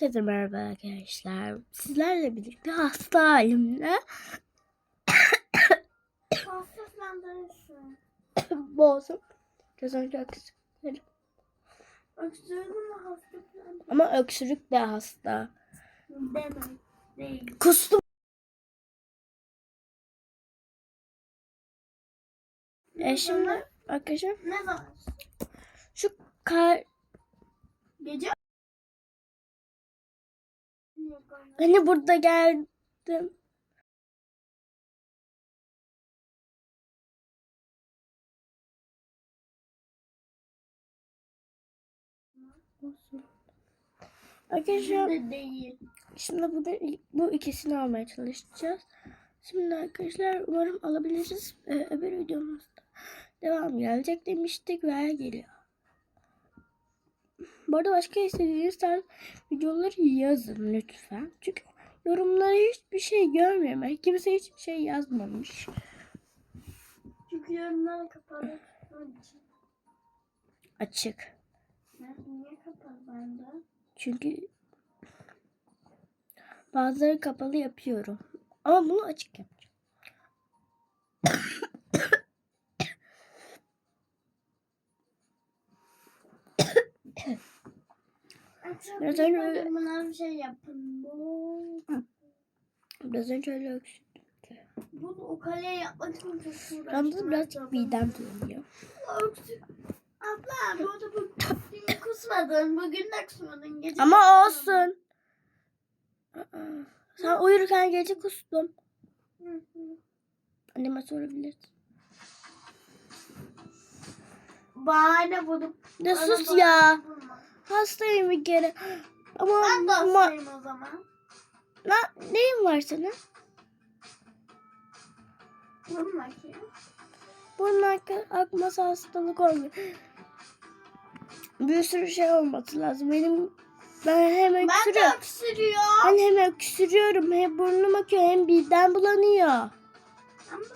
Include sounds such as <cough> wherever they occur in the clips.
Herkese merhaba arkadaşlar. Sizlerle birlikte hasta halimle <coughs> boğazım. Gözüm çok hafiflendir? Ama öksürük de hasta. Demek. Kustum. E şimdi arkadaşlar Ne zaman? şu kar Gece hani burada geldim. Arkadaşlar. Şimdi bugün bu ikisini almaya çalışacağız. Şimdi arkadaşlar umarım alabiliriz. Ee, öbür videomuzda devam gelecek demiştik ve geliyor. Bu arada başka istediğiniz tarz videoları yazın lütfen. Çünkü yorumlara hiçbir şey görmüyorum. Yani Kimse hiçbir şey yazmamış. Çünkü yorumlar kapalı. Açık. Niye kapalı bende? Çünkü bazıları kapalı yapıyorum. Ama bunu açık yapacağım. Biraz önce Bana bir şey yapın. Biraz önce öyle öksürdüm. bunu o kaleye yapmak için çok uğraştım. Yalnız birazcık midem bulanıyor. Öksür. Abla bu dün kusmadın. Bugün de kusmadın. Gece Ama kusmadın. olsun. Aa, Sen uyurken gece kustum. Hı hı. Anneme sorabilirsin. Bahane bulup. Bana sus ya. bulma. Hastayım bir kere. Ama Ben de hastayım o zaman. Na- neyin var senin? Bulma ki. Bunun ak- akması hastalık olmuyor. Bir sürü şey olması lazım. Benim ben hem Ben de öksürüyorum. öksürüyor. Ben hem öksürüyorum hem burnum akıyor hem midem bulanıyor. Ama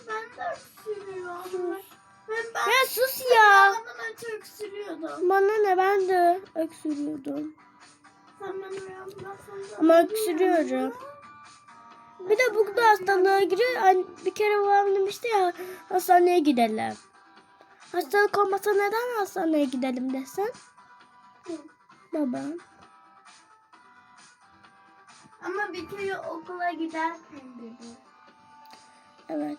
ben de öksürüyorum. Ben, Ya sus ya. Ondan önce öksürüyordum. Bana ne ben de öksürüyordum. Sen beni Ama öksürüyorum. Bir de bu da hastalığa giriyor. Hani bir kere babam demişti ya hastaneye gidelim. Hastalık olmasa neden hastaneye gidelim desen? Babam. Ama bir kere okula giderken dedi. Evet.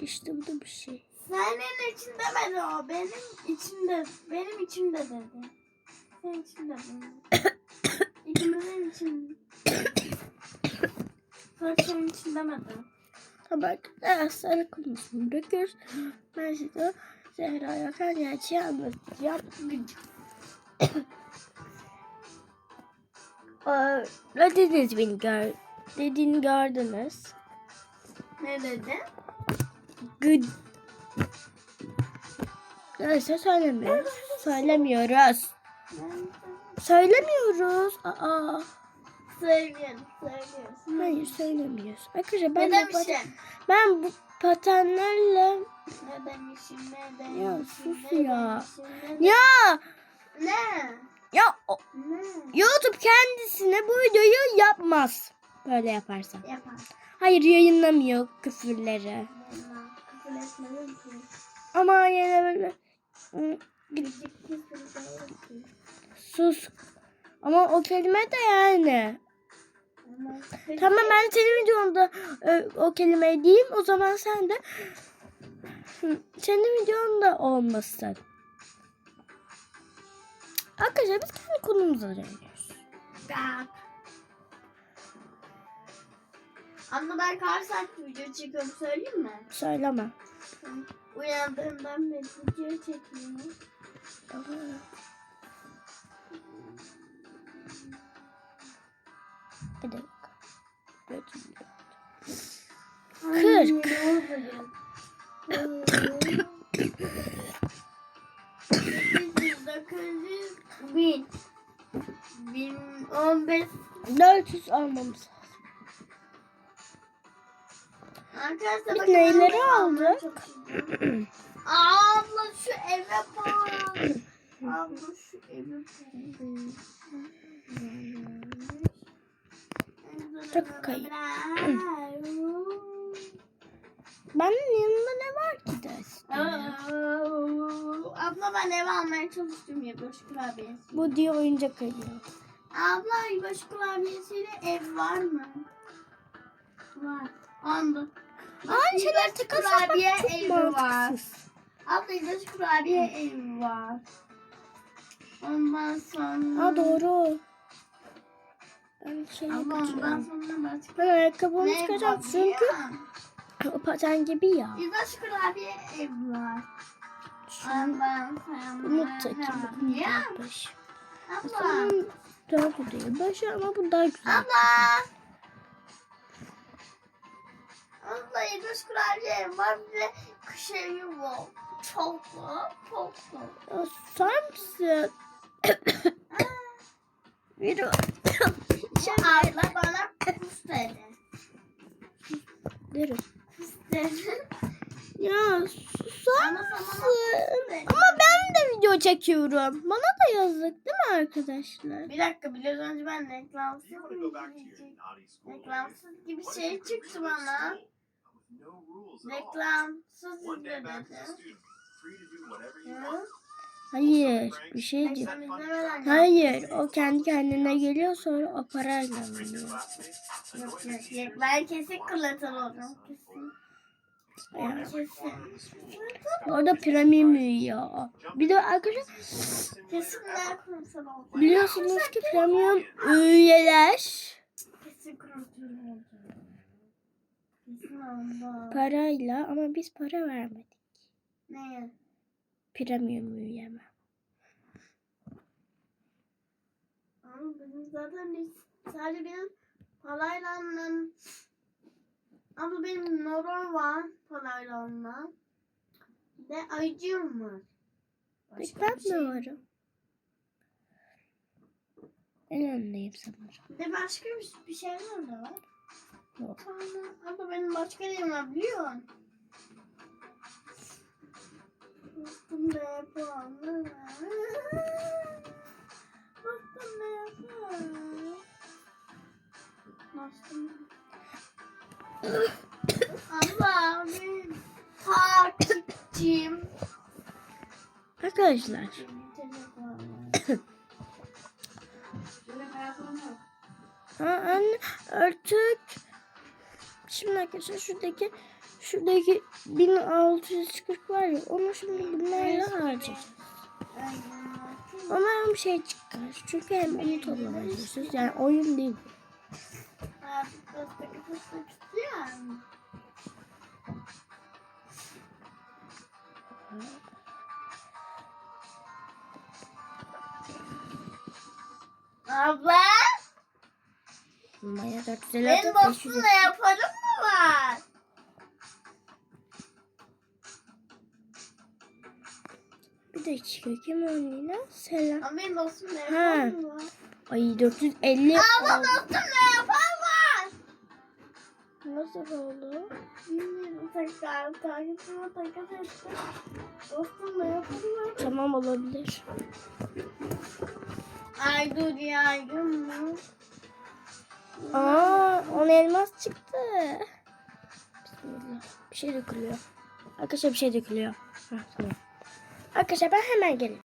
İşte bu da bir şey. Senin için demedi o. Benim içimde, benim içimde dedi. Senin içinde dedi. <coughs> İkimizin için. Senin için demedi. Tamam arkadaşlar konusunu bırakıyoruz. Ben size Zehra Yakan gerçeği anlatacağım. <coughs> Ee, Ne dediniz beni gör dediğini gördünüz. Ne dedi? Good. Neyse söylemiyoruz. Söylemiyoruz. Söylemiyoruz. Aa. Söylüyorsun. Hayır söylemiyoruz. Arkadaşlar ben, Ne bu, pat- demişim? ben bu patenlerle Ne demişim, ne demişim? Ya sus ne ya. ya Ne? ya o- Ne? YouTube kendisine bu videoyu yapmaz. Böyle yaparsa. Yapar. Hayır yayınlamıyor küfürleri. Ama yine böyle Sus. Ama o kelime de yani. Tamam ben senin videonda e, o kelimeyi diyeyim. O zaman sen de senin videonda olmasın. Arkadaşlar biz kendi konumuza dönüyoruz. Anne ben kaç saat video çekiyorum söyleyeyim mi? Söyleme. Uyandığımdan beri video çekiyorum. Tamam. Bir dakika. Kırk. <laughs> Bin. Bin on beş. 400 almamız lazım. Arkadaşlar bakın neyleri aldık? Abla şu eve bak. Abla şu eve bak. Çok kayıp. Benim yanımda ne var ki dersin? Abla ben ev almaya çalıştım ya boş kurabiyesi. Bu diye oyuncak arıyor. Abla boş kurabiyesiyle ev var mı? Var. Anladım. Aynı şeyler takas kurabiye çok evi var. mantıksız. Abla ilaç kurabiye evi var. Ondan sonra... Ha doğru. Ben şey Abla ondan sonra başka Ben ayakkabımı çıkaracağım çünkü o paten gibi ya. İlaç kurabiye ev var. Ondan sonra... takayım. Bunu Ya. Abla. Dördü değil. Başı ama bu daha güzel. Abla. Abla ilaç kurabiye ev var. Bir de kış evi var. Çok da. Ya, Susar mısın? <coughs> Biri <coughs> Bu abla bana kus dedi. derim. Kus dedi. Ya susar Ama sana mısın? kus dedi. Ama ben de video çekiyorum. Bana da yazık değil mi arkadaşlar? Bir dakika biraz önce ben reklamsız school reklamsız gibi şey çıktı bana. No rules at all? Reklamsız One day back as a student, free to do whatever you want. Hayır bir şey izlemeden Hayır o kendi kendine geliyor sonra o parayla annoy Yok yok yok. Ben kesin oldum. Kesin. Yani orada premium ya. Bir de arkadaşlar biliyorsunuz ki premium üyeler Kesin kırlatır oldum. Kesin oldu. Parayla ama biz para vermedik. Ne? Premium üyeme. Ama benim zaten biz, sadece benim parayla ama benim normal var parayla de ayıcığım var. Başka ben bir şey- mi varım? En öndeyim sanırım. Bir de başka bir, bir şeyler de var. Yok. Ama benim başka neyim var biliyor musun? Bastım da yapalım. Bastım da yapalım. Bastım. Abla benim takipçim. Arkadaşlar ha, anne artık şimdi arkadaşlar şuradaki şuradaki 1640 var ya onu şimdi bunlarla harcayacağız. Umarım şey çıkar. Çünkü hem onu çalışıyoruz. Yani oyun değil. Abla, Maya benim 456 500 dostumla yaparım mı var? Bir dakika kim oynuyor? Selam. Ama benim dostumla Ha. mı var? Ay 450 Abla oldu. dostumla yapar var. Nasıl oldu? Bilmiyorum tekrar takipçime takas ettim. Dostumla yaparım var. Tamam olabilir. Ay dur ya yum. Aa, on elmas çıktı. Bir şey dökülüyor. Arkadaşlar bir şey dökülüyor. Heh, tamam. Arkadaşlar ben hemen gelirim.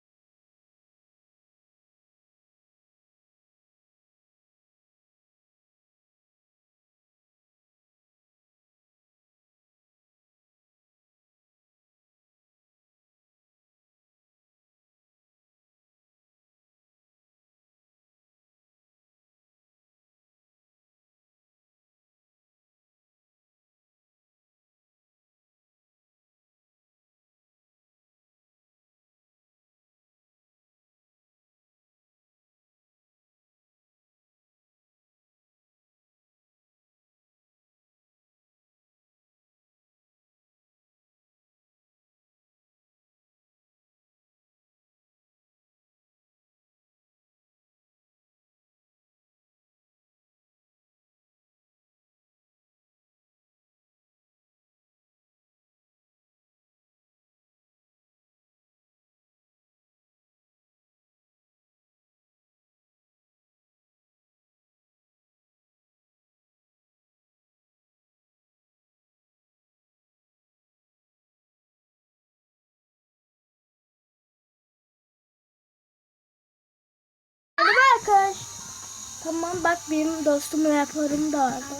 Tamam bak benim dostum raporum da orada.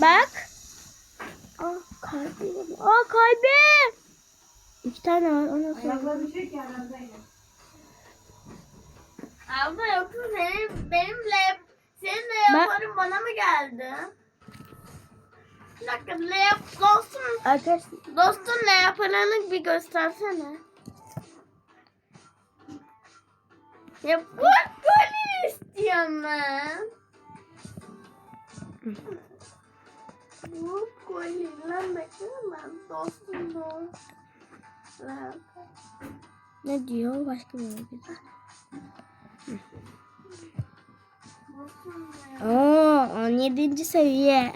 Bak. Aa kalbim. Aa kalbim. İki tane var. O nasıl? Abla yoksa senin benimle seninle Ben- yaparım bana mı geldi? Bir dakika yap dostum Arkadaşlar dostum ne yaparını bir göstersene. Ya bu golü ben. Bu golü lan bekliyorum ben dostum da. Lan. ne diyor? Başka bir ne? Oo 17. seviye.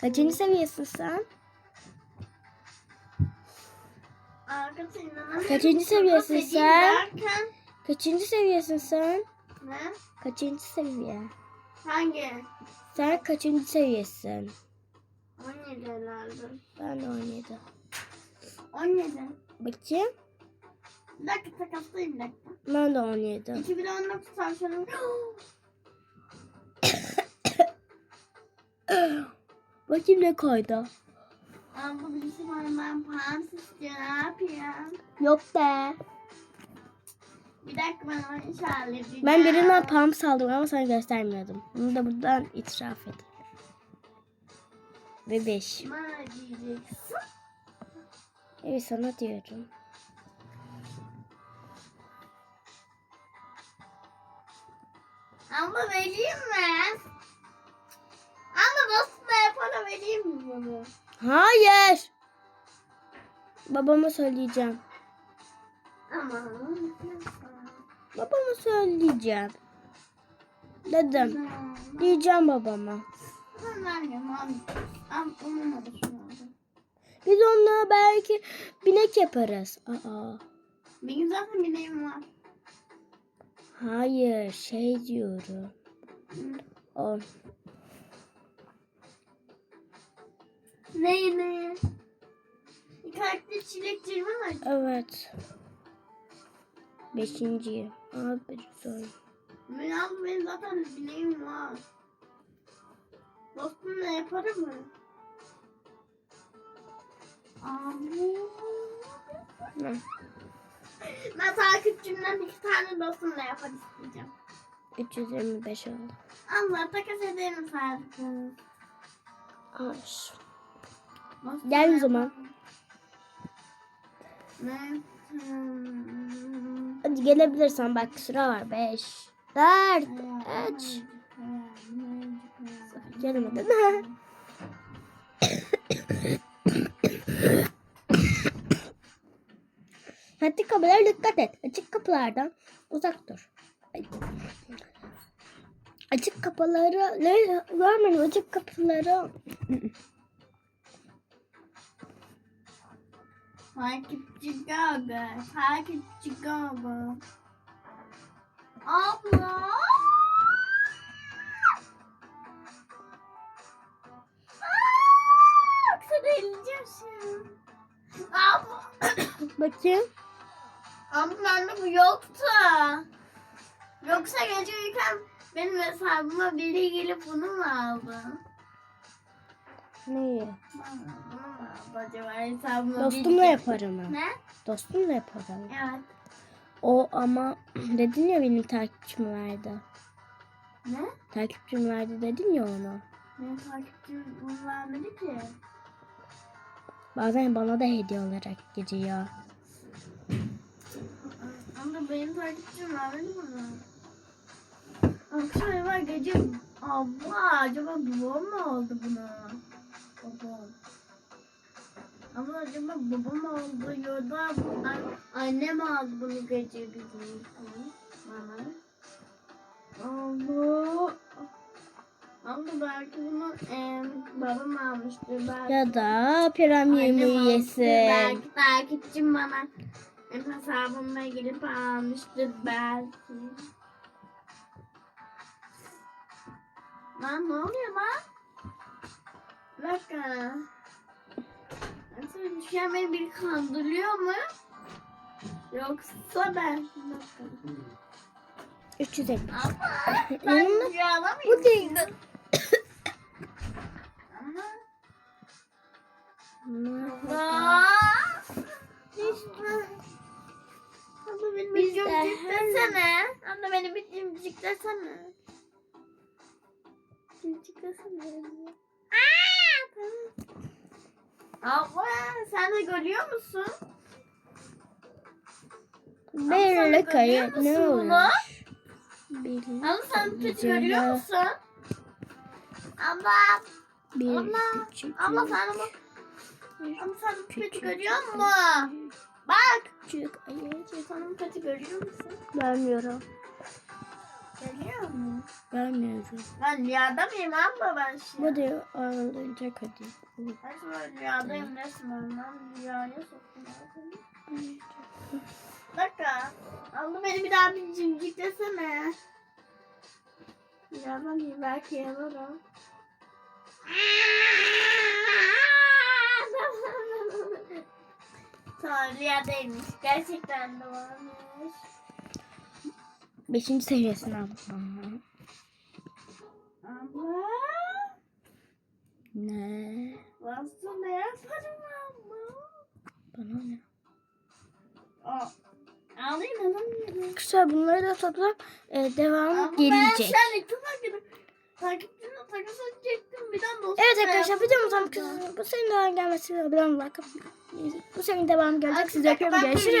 Kaçıncı seviyesin sen? Kaçıncı seviyesin sen? Kaçıncı seviyesin sen? ne? Kaçıncı seviye? Hangi? Sen kaçıncı seviyesin? 17 herhalde. Ben de 17. 17. Bakayım. Bir dakika takaslayayım bir dakika. Ben de 17. 2019 tavşanım. Bakayım ne koydu. Aa, bu birisi bana ben istiyor. Ne yapayım? Yok be. Bir dakika ben onu halledeceğim. Ben birinden pam saldım ama sana göstermiyordum. Bunu da buradan itiraf. Ve 5. Bana diyeceksin. Evet sana diyorum. Ama vereyim mi? Ama nasıl da para vereyim mi bunu? Hayır. Babama söyleyeceğim. Ama Babama söyleyeceğim. Dedim. Diyeceğim babama. Biz onunla belki binek yaparız. Aa. Benim zaten bileğim var. Hayır şey diyorum. O. Ne ne? Bir karakter çilekçi mi var? Evet. Beşinci. Abi sonra. Ben abi benim zaten bileğim var. Dostum ne yaparım mı? Abi. Ne? Ben takipçimden iki tane dostumla yapar isteyeceğim. 325 oldu. Allah takas ederim. Hoş. Dostumla Gel o zaman. yaparım. Hadi gelebilirsen bak sıra var. 5, 4, 3. Gelmedin. Hadi <coughs> kapılara dikkat et. Açık kapılardan uzak dur. Açık kapıları görmedim açık kapıları Takipçi Gaga. Takipçi Gaga. Abla. Abla. <coughs> bakayım. Abla bende bu yoktu. Yoksa gece uyurken benim hesabıma biri gelip bunu mu aldı? Neyi? Bunu aldı acaba hesabıma biri Dostumla gelip- yaparım ben. Ne? Dostumla yaparım. Evet. O ama <clears throat> dedin ya benim takipçim verdi. Ne? Takipçim verdi dedin ya ona. Benim takipçim vermedi ki. Bazen bana da hediye olarak geliyor. Ama benim takipçim vermedi bana. Akşam var gece abla acaba babam mı aldı bunu? Babam. Ama acaba babam aldı ya da an- annem aldı bunu gece gündüz bana. Allah. Ama belki bunu em, babam almıştır. Belki Ya da Annem almıştır. üyesi. Belki takipçim bana benim hesabıma girip almıştır belki. Lan ne oluyor lan? Bir dakika. Nasıl düşen beni biri kandırıyor mu? Yoksa ben... Dakika. 350. Ama ben <laughs> rüyada bu değil. Ama. Abla benim bir cimcik desene. Abla benim cimcik desene. Cimcik desene. Abla sen de görüyor musun? Abla, kayıp ne bunu? Bir, Abla sen Güzel. görüyor musun? Abla. bir Abla. küçük. Abla sen bunu. Abla sen küçük görüyor musun? Bak. Küçük ayıcık. Sen peti görüyor musun? Görmüyorum. Musun? Görmüyorum. Ben rüyada mıyım abla ben şimdi? Bu da ağlayacak hadi. Ben şimdi rüyadayım resmen. Ben rüyaya soktum. Dakika. Abla beni bir daha bir cimcik desene. Rüyada mıyım? Belki yanarım. tamam rüyadaymış. Gerçekten de varmış. Beşinci seviyesine abla. Abla. Ne? Nasıl ne yaparım abla? Bana ne? Aa, Ağlayayım alamıyorum. Arkadaşlar bunları da toplam e, devamı Ama ben gelecek. seninle çok takip takipçinin takası edecektim. Bir daha dostum. Evet arkadaşlar videomuzun kızı bu senin daha gelmesi. Bir atmayı. Bu senin devamı gelecek. Sizi öpüyorum. Görüşürüz.